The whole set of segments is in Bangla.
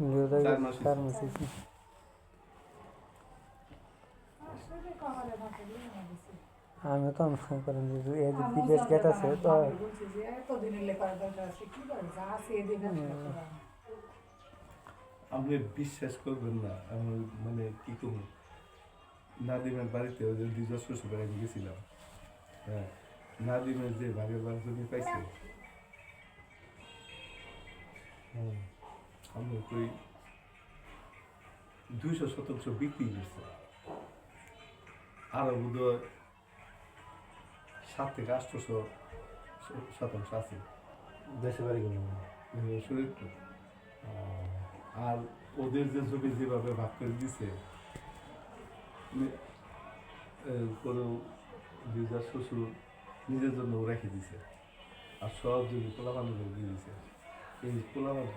চার মাস হয়েছে। চার মাস হয়েছে। আমি তো মনে করেন যে এই যে বিদেশ গেট আছে তো আপনি বিশ্বাস করবেন না আমি মানে কি করব নাদিমের বাড়িতে ওই যে দ্বিতীয় শ্বশুর বাড়ি আমি গেছিলাম হ্যাঁ নাদিমের যে ভাগের ভাগ জমি পাইছে হুম, আমরা দুইশো শতাংশ বিক্রি করছে আরও বোধ হয় সাত থেকে আটশোশো শতাংশ আছে। দেশে বাড়ি গেল শরীর আর ওদের যে জমি যেভাবে ভাগ করে দিছে কোনো দিদার শ্বশুর নিজের জন্য রেখে দিছে। আর সব জমি পোলাপান দিয়ে দিছে। এই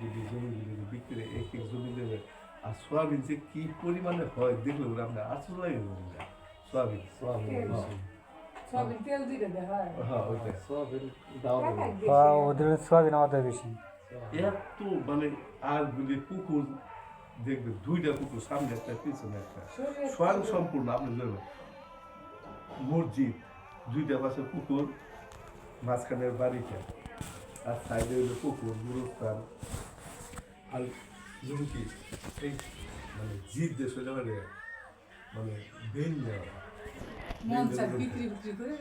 যদি জমিগুলি বিক্রি এক এক জমি দেবে আর সোয়াবিন যে কি পরিমাণে হয় দেখলে ওরা আপনার আসল লাগে সোয়াবিন হ্যাঁ। সোয়াবিন সোয়াবিন আমাদের বেশি। এত মানে আর যদি পুকুর দেখবে দুইটা পুকুর সামনে একটা পিছনে একটা। স্বয়ং সম্পূর্ণ আপনি মসজিদ দুইটা পাশে পুকুর মাঝখানের বাড়িটা। আর সাইডে হইল পুকুর গুরুস্থান আর জমি এই মানে জিদ দেশ হইলে মানে মানে বেন দেওয়া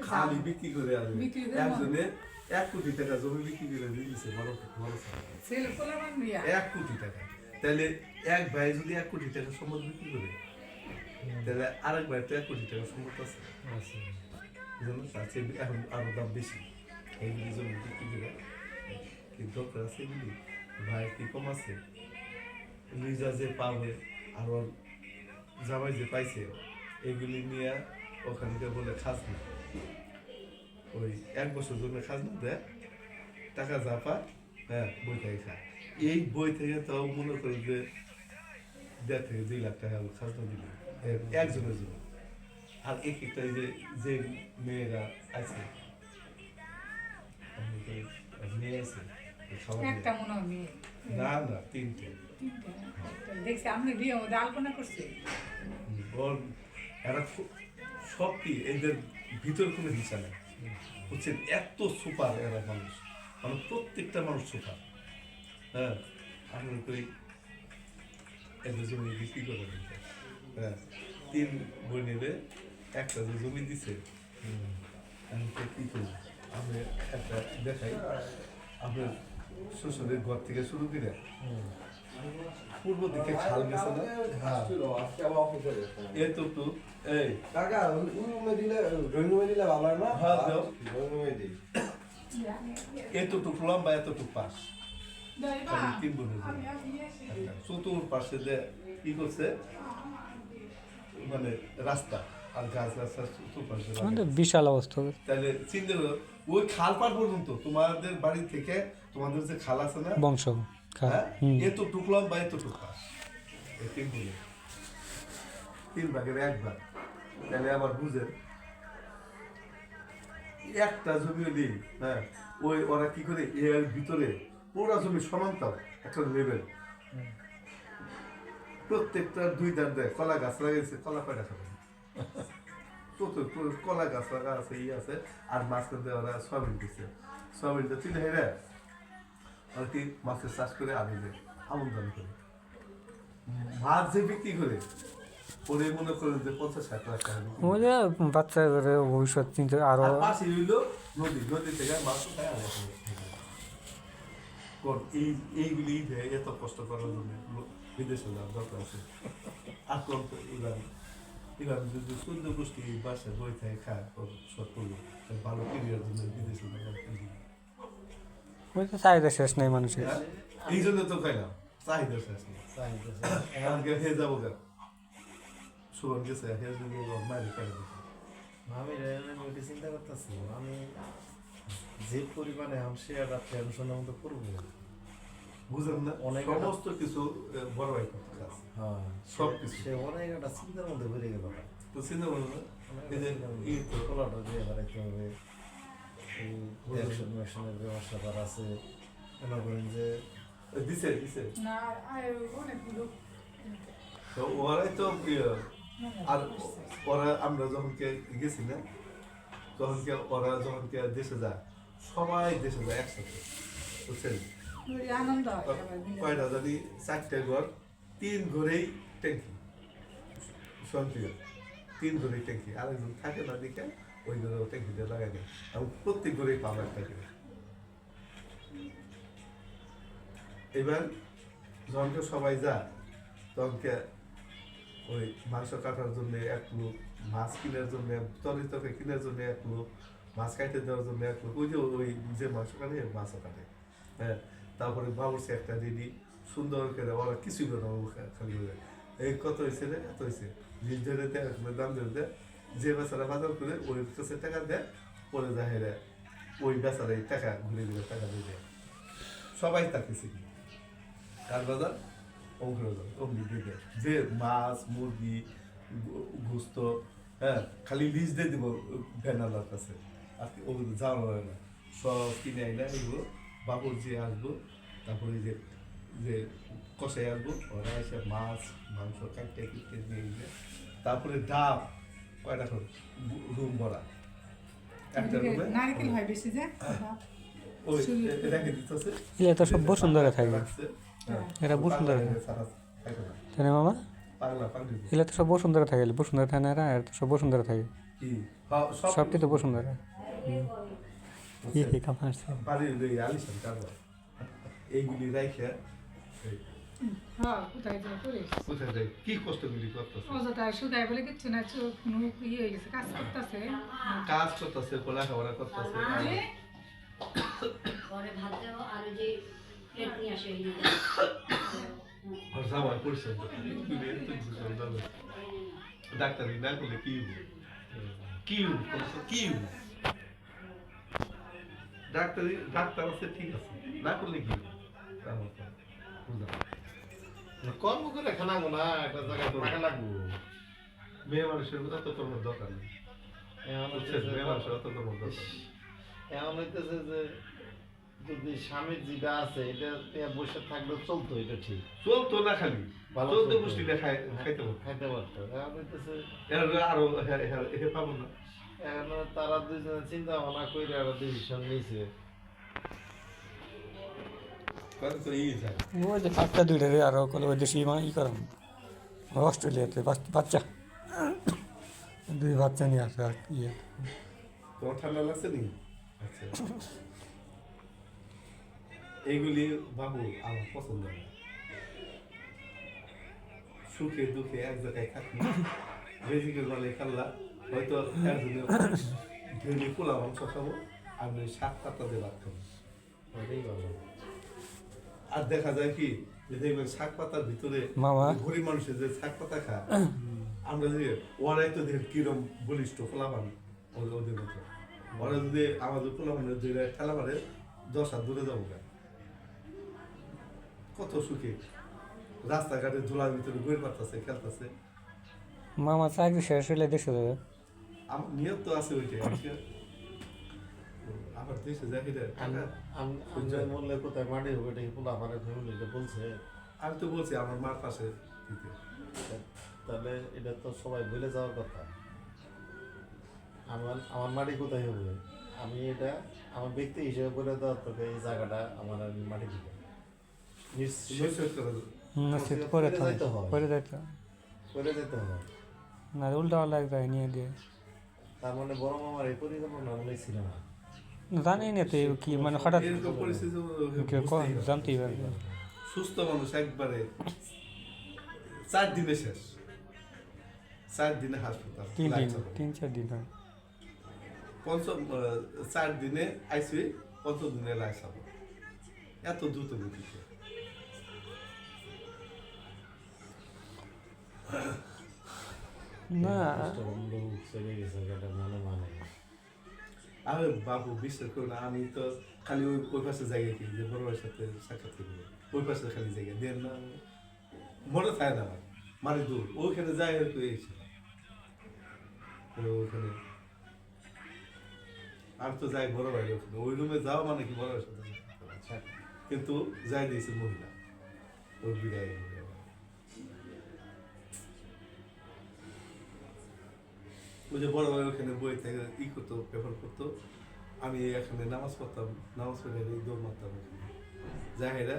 খালি বিক্রি করে আসবে একজনে এক কোটি টাকা জমি বিক্রি করে দিয়েছে বড় বড় এক কোটি টাকা। তাহলে এক ভাই যদি এক কোটি টাকা সম্পদ বিক্রি করে তাহলে আরেক ভাই তো এক কোটি টাকা সম্পদ আছে? এখন আরও দাম বেশি। এইগুলি জমি বিক্রি করে কি দরকার আছে এগুলি ভাই কি কম আছে? লিজা যে পাবে আর ওর জামাই যে পাইছে, এগুলি নিয়ে ওখানকে বলে খাজনা ওই এক বছর জন্য খাজনা দেয় টাকা যা পায় হ্যাঁ বই থেকে খায় এই বই থেকে তাও মনে করি যে দেড় থেকে দুই লাখ টাকা খাজনা দিল এ- একজনের জন্য। আর এক একটা যে যে মেয়েরা আছে মেয়ে আছে। একটা। মনে হয় মেয়ে। না না তিনটে। তিনটে। দেখছি আপনি বিয়ে মধ্যে আলপনা করছে? ওর এরা সব কি এদের ভিতর কোনো হিসা নেই। বুঝছেন? এত সুপার এরা মানুষ। মানে প্রত্যেকটা মানুষ সুপার। হ্যাঁ? আমি কই এদের জমি বিক্রি করে দিতে হ্যাঁ? তিন বোনেরে একটা যে জমি দিছে আমি তো কি করব আমি একটা দেখাই। আপনার শ্বশুরের ঘর থেকে শুরু করে পূর্ব দিকে খাল গেছে না? এতটুকু এই। কাকা রুমে দিলে রুমে দিলে ভালো হয় না? হ্যাঁ, দাও। রুমে দিই। এতটুক লম্বা এতটুক পাশ? তাহলে তিন বোনের জন্য। চতুর পাশে যে কি করছে মানে রাস্তা আর গাছ চতুর্পাশে বিশাল অবস্থা। তাহলে চিন্তা ওই খাল পার পর্যন্ত তোমাদের বাড়ি থেকে তোমাদের যে খাল আছে না? বংশ হ্যাঁ? হুম। এতটুক লম্বা এতটুক। পাশ এই তিন তিন ভাগের এক ভাগ। তাহলে আবার বুঝেন। একটা জমি নেই হ্যাঁ ওই ওরা কি করে? এর ভিতরে পুরা জমি সমান্তর একটা লেভেল প্রত্যেকটা দুই ধার দেয় কলা গাছ লাগাইছে কলা কয়টা খাবে। কলা গাছ লাগা আছে ই আছে আর মাঝখান দিয়ে ওরা সয়াবিন দিচ্ছে সয়াবিনটা তুলে হেরে আর কি মাছের চাষ করে আমি যে আমন্ত্রণ করে মাছ যে বিক্রি করে ওরে মনে করেন যে পঞ্চাশ ষাট লাখ টাকা বিক্রি করে। ওই যে বাচ্চা করে ভবিষ্যৎ চিন্তা আরও পাশে হইল নদী নদী থেকে মাছ। কোন এই এইগুলি এত কষ্ট করার জন্য বিদেশে যাওয়ার দরকার আছে আর কোন তো ইরান ইরান যদি চোদ্দ গোষ্ঠী বাসায় বই থেকে খায় তাই ভালো ক্যারিয়ার জন্য বিদেশে যাওয়ার ওই তো চাহিদা শেষ নাই মানুষের? এই জন্য তো খাইলাম। চাহিদা শেষ নেই। এমনকি হে যাব কেন? সুগন গেছে আমি রেলের চিন্তা করতেছি। আমি যে পরিমাণে আমি শেয়ারটা টেনশনের মতো করব বুঝলেন না অনেক সমস্ত কিছু বড় ভাই করতে হ্যাঁ সব কিছু। সে অনেক একটা চিন্তার মধ্যে বেড়ে গেল। তো চিন্তা না। এই যে এই তো। দিয়ে বেড়াইতে হবে। এই অ্যাকশন ম্যাকশনের ব্যবস্থা করা আছে মনে করেন যে দিছে দিছে না আর অনেকগুলো তো ওরাই তো আর ওরা আমরা যখন গেছি না তখন কে ওরা যখন কে দেশে যায় সবাই দেশে যায় একসাথে বুঝছেন। কয়টা জানি চারটে ঘর তিন ঘরেই ট্যাঙ্কি সন্ত্রীয় তিন ঘরেই ট্যাঙ্কি আরেকজন থাকে না দিকে ওই ঘরে ট্যাঙ্কিটা লাগাই দেয়। প্রত্যেক ঘরেই পাবো একটা করে। এবার যখন কেউ সবাই যায়, তখন কে ওই মাংস কাটার জন্য এক লোক মাছ কেনার জন্য তরি তরকারি কেনার জন্য এক লোক মাছ কাটতে দেওয়ার জন্য এক লোক ওই যে ওই যে মাংস কাটে, মাছও কাটে। হ্যাঁ তারপরে বাবুরসি একটা দিদি সুন্দর করে ওরা কিছুই করে খালি এই কত হয়েছে রে, এত হয়েছে জিনিস ধরে দেয় দাম ধরে দেয়। যে বেচারা বাজার করে ওই কাছে টাকা দেয়, পরে যায় হেরে ওই বেচারা এই টাকা ঘুরে ঘুরে টাকা দিয়ে দেয়। সবাই তাকিয়েছে কি কার বাজার? অঙ্কুর বাজার অমনি দিয়ে দেয়। যে মাছ, মুরগি গোস্ত হ্যাঁ খালি লিজ দিয়ে দিব ভ্যানালার কাছে। আর কি ওগুলো যাওয়া হয় না। সব কিনে আইনা এগুলো বাবুর যে আসব, তারপরে যে যে কষাই আসব, ওরা এসে মাছ, মাংস কাটতে কিনতে দিবে তারপরে ডাব। কয়টা রুম ভরা একটা রুমে নারকেল হয় বেশি যে ওই রেখে দিতেছে? এগুলো তো সব বসুন্ধরা থাকে রাখছে, হ্যাঁ। বসুন্ধরা পাগলা থাকে ছাড়া থাকে না। তাই না মামা? এগুলো তো সব বসুন্ধরা থাকে বসুন্ধরা থাকে না এরা এরা তো সব বসুন্ধরা থাকে কি? সব সবটি তো বসুন্ধরা কি কি কাম আসছে? বাড়ির ওই আলিশান কারবার। এইগুলি রাইখে এই হ্যাঁ কোথায় করে কোথায় যায়? কি কষ্টগুলি করতেছে? অযথায় সুদায় বলে কিচ্ছু না চোখ মুখ ইয়ে হয়ে গেছে কাজ করতেছে। কাজ করতেছে লেখাপড়া করতেছে পরে ভাত দেবো আর যে প্লেট নিয়ে আসে এই যে। পরিশ্রম করতে না করলে কি কি ডাক্তারি ডাক্তার আছে ঠিক আছে। না করলে কি বুঝলাম কর্ম করে খানাবো না একটা জায়গায় টাকা লাগবো। মেয়ে মানুষের অত কর্মের দরকার নেই। মেয়ে মানুষের অত কর্মের দরকার এখন হইতেছে যে যদি স্বামীর যেটা আছে এটা বসে থাকলে চলতো এটা ঠিক। চলতো না খালি। চলতো চলতো। পুষ্টিটা খাইতে পারতো। খাইতে পারতো। এখন হইতেছে আরও হে- হে- হে পাবো না। এখন তারা দুইজনে চিন্তা ভাবনা করে আরও ডিসিশন নিয়েছে। তো ওই যে পাঁচটা দুইটা রে আরও ওই দেশি মা ই অস্ট্রেলিয়াতে বাচ্চা দুই বাচ্চা নিয়ে আসে আর ঠান্ডা লাগছে আচ্ছা। এইগুলি বাবু আমার পছন্দ না। সুখে দুঃখে এক জায়গায় থাকি বেজিকে গলে খেললা হয়তো একজনে খাব আমি ভাত খাব। ওটাই ভালো। আর দেখা যায় কি যে দেখবেন শাক পাতার ভিতরে। গরিব মানুষের যে শাক পাতা খায় আমরা যে ওরাই তো দেখ কিরম বলিষ্ঠ ফলাফান ওদের ওদের মতো। ওরা যদি আমাদের ফলাফানের দুইটা খেলা মারে দশ হাত দূরে যাব কেন? কত সুখে। রাস্তাঘাটে ধুলার ভিতরে বইয়ের পাতাছে খেলতেছে। মামা চাকরি শেষ হলে দেশে যাবে আমার নিয়ত তো আছে ওইটাই আবার দেশে যাই এটা টাকা আমি আমি বললে কোথায় মাটি হবে? এটা কি পোলা আমার ফ্যামিলিটা বলছে? আমি তো বলছি আমার মার পাশে দিতে। তাহলে এটা তো সবাই ভুলে যাওয়ার কথা। আমার আমার মাটি কোথায় হবে? আমি এটা আমার ব্যক্তি হিসেবে বলে দেওয়ার তোকে এই জায়গাটা আমার আমি মাটি দিব করে দেবো। না সে তো পরে পরে হয়। করে যেতে হবে না উল্টা জায়গায় নিয়ে দিয়ে তার মানে বড় মামার এই পরিকল্পনা মনে ছিল না না, জানি না তো কি মানে হঠাৎ। জানতেই পারবে সুস্থ মানুষ একবারে চার দিনে শেষ। চার দিনে হাসপাতাল তিন দিন। তিন চার দিন হয়। পঞ্চম চার দিনে আইসি পঞ্চম দিনে লাইট এত দ্রুত গতিতে না লোক চলে গেছে এটা মনে মানে আরে বাবু বিশ্বাস করো না আমি তো খালি ওই ওই পাশে জায়গা কি যে বড় সাথে সাক্ষাৎ করব ওই পাশে খালি জায়গা দেন না মনে থাকে না আমার। মানে দূর। ওইখানে যাই আর এসে ওখানে আমি তো যাই বড় ভাই ওখানে। ওই রুমে যাও মানে কি বড় সাথে? করা। আচ্ছা। কিন্তু যাই দিয়েছে মহিলা। ওর বিদায়। ওই যে বড় বড় ওখানে বই থেকে ই করতো পেপার করতো। আমি এখানে নামাজ পড়তাম নামাজ পড়ে দৌড় মারতাম ওখানে। জাহেরা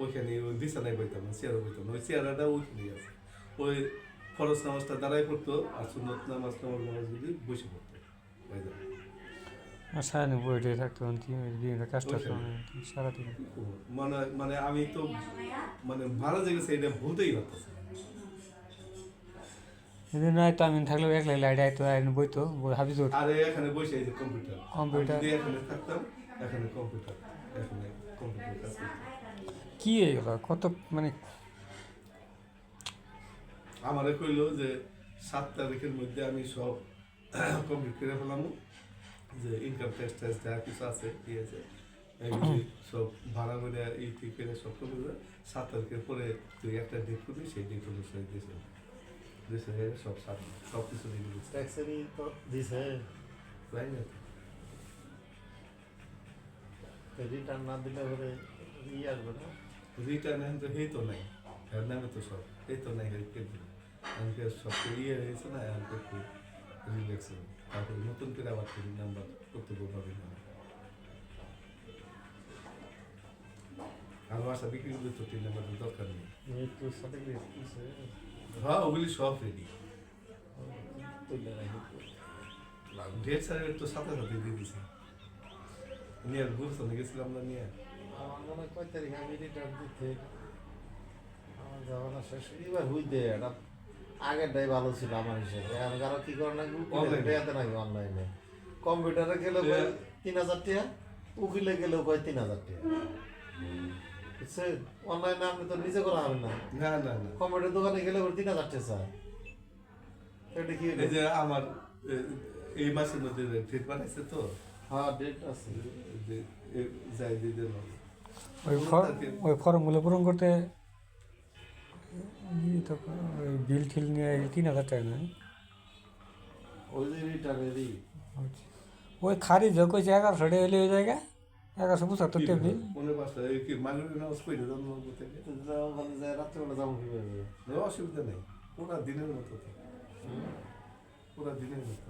ওইখানে ওই বিছানায় বইতাম না চেয়ারে বইতাম। ওই চেয়ারটা ওইখানেই আছে। ওই ফরজ নামাজটা দাঁড়াই পড়তো আর সুন্নত নামাজ নামাজ যদি বসে পড়তো। আর সারাদিন বইটাই থাকতো বিভিন্ন কাজ করে সারাদিন। মানে মানে আমি তো মানে ভালো জেগেছে এটা ভুলতেই পারতেছে এদিন নয়তো আমি থাকলেও একলা লাইট আইতো আর বইতো বই হাফিজ উঠ আর এখানে বসে যে কম্পিউটার। কম্পিউটার। এখানে থাকতাম এখানে কম্পিউটার এখানে কম্পিউটার। কি হয়ে গেল কত মানে আমারে কইলো যে সাত তারিখের মধ্যে আমি সব কমপ্লিট করে ফেলাম। যে ইনকাম ট্যাক্স ট্যাক্স যা কিছু আছে কি আছে? সব ভাড়া করে এই ঠিক করে সব করে সাত তারিখের পরে তুই একটা ডেট করবি সেই ডেট অনুসারে দেশে দেশে হয়ে সব সাত সব কিছু দিয়ে দিচ্ছে ট্যাক্সেরই তো দিছে তাই না রিটার্ন না দিলে পরে ই আসবে না। রিটার্ন এখন তো এই তো নাই। এর নামে তো সব। এই তো নাই কে দিল। আমাকে সব তো ইয়ে হয়েছে না আমাকে একটু রিল্যাক্স হবে তারপরে নতুন করে আবার তিন নাম্বার কর্তব্য পাবে না আর বাসা বিক্রি করলে তো তিন নাম্বারের দরকার নেই। সার্টিফিকেট দিছে হ্যাঁ ওগুলি সব রেডি ডেট সার্টিফিকেট তো সাথে সাথে দিয়ে দিছে। নিয়ে গুরুস্থানে গেছিলাম না নিয়ে। আমার কয় তারিখ আমি রিটার্ন দিতে। আমার শেষ। এবার হইতে এটা আগেরটাই ভালো ছিল আমার হিসেবে। এখন কারও কি করে নাকি অনলাইনে কম্পিউটারে গেলে তিন হাজার টাকা উকিলে গেলেও কয় তিন হাজার টাকা। বুঝছেন অনলাইনে আপনি তো নিজে করা হবে না। না না না। কম্পিউটার দোকানে গেলে ওর তিন হাজার চায় এটা কি? এই যে আমার এই মাসের মধ্যে ডেট বানাইছে তো? হ্যাঁ ডেট আছে। যাই দিয়ে দিল ওই ফর্ম ওই ফর্মগুলো পূরণ করতে বিল ঠিল নিয়ে তিন হাজার টাকা না ওই রিটার্নেরই খারিজ হোক এগারোশো টাকা হলে ওই জায়গা এগারোশো পঁচাত্তর মনে no, অসুবিধা নেই পুরা দিনের মতো পুরা দিনের মতো।